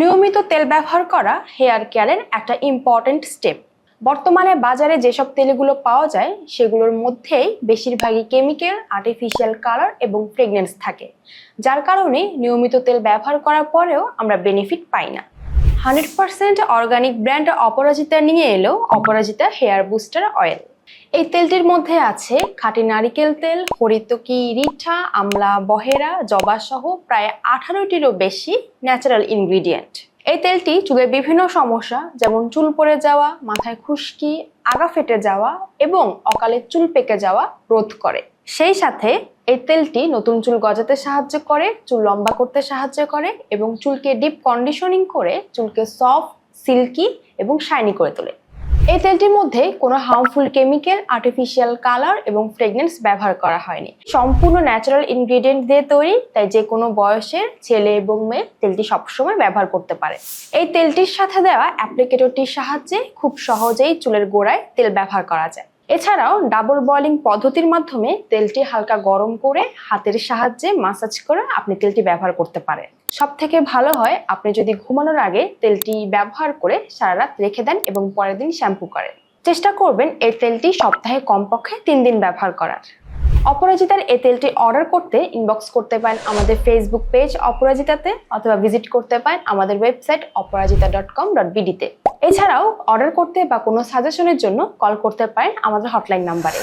নিয়মিত তেল ব্যবহার করা হেয়ার কেয়ারের একটা ইম্পর্ট্যান্ট স্টেপ বর্তমানে বাজারে যেসব তেলগুলো পাওয়া যায়, সেগুলোর মধ্যেই বেশিরভাগই কেমিক্যাল আর্টিফিশিয়াল কালার এবং ফ্রেগনেন্স থাকে। যার কারণে নিয়মিত তেল ব্যবহার করার পরেও আমরা বেনিফিট পাই না। Hundred percent organic brand Aparajita নিয়ে এলো অপরাজিতা হেয়ার বুস্টার অয়েল এই তেলটির মধ্যে আছে খাঁটি নারিকেল তেল, হরিতকি রিঠা, আমলা বহেরা, জবা সহ প্রায় আঠারোটিরও বেশি ন্যাচারাল ইনগ্রিডিয়েন্ট এই তেলটি চুলের বিভিন্ন সমস্যা, যেমন চুল পড়ে যাওয়া, মাথায় খুশকি, আগা ফেটে যাওয়া এবং অকালে চুল পেকে যাওয়া রোধ করে। সেই সাথে এই তেলটি নতুন চুল গজাতে সাহায্য করে, চুল লম্বা করতে সাহায্য করে এবং চুলকে ডিপ কন্ডিশনিং করে চুলকে সফট সিল্কি এবং শাইনি করে তোলে। এই তেলটির মধ্যে কোনো হার্মফুল কেমিক্যাল আর্টিফিশিয়াল কালার এবং ফ্রেগনেন্স ব্যবহার করা হয়নি। সম্পূর্ণ ন্যাচারাল ইনগ্রিডিয়েন্ট দিয়ে তৈরি, তাই যে কোনো বয়সের ছেলে এবং মেয়ে তেলটি সবসময় ব্যবহার করতে পারে। এই তেলটির সাথে দেওয়া অ্যাপ্লিকেটরটির সাহায্যে খুব সহজেই চুলের গোড়ায় তেল ব্যবহার করা যায়। এছাড়াও ডাবল বয়লিং পদ্ধতির মাধ্যমে তেলটি হালকা গরম করে হাতের সাহায্যে মাসাজ করে আপনি তেলটি ব্যবহার করতে পারেন। সব থেকে ভালো হয়, আপনি যদি ঘুমানোর আগে তেলটি ব্যবহার করে সারা রাত রেখে দেন এবং পরের দিন শ্যাম্পু করেন। চেষ্টা করবেন এই তেলটি সপ্তাহে কমপক্ষে তিন দিন ব্যবহার করার। অপরাজিতার এ তেলটি অর্ডার করতে ইনবক্স করতে পারেন আমাদের ফেসবুক পেজ অপরাজিতাতে অথবা ভিজিট করতে পারেন আমাদের website Aparajita dot com dot বিডিতে এছাড়াও অর্ডার করতে বা কোনো সাজেশনের জন্য কল করতে পারেন আমাদের হটলাইন নাম্বারে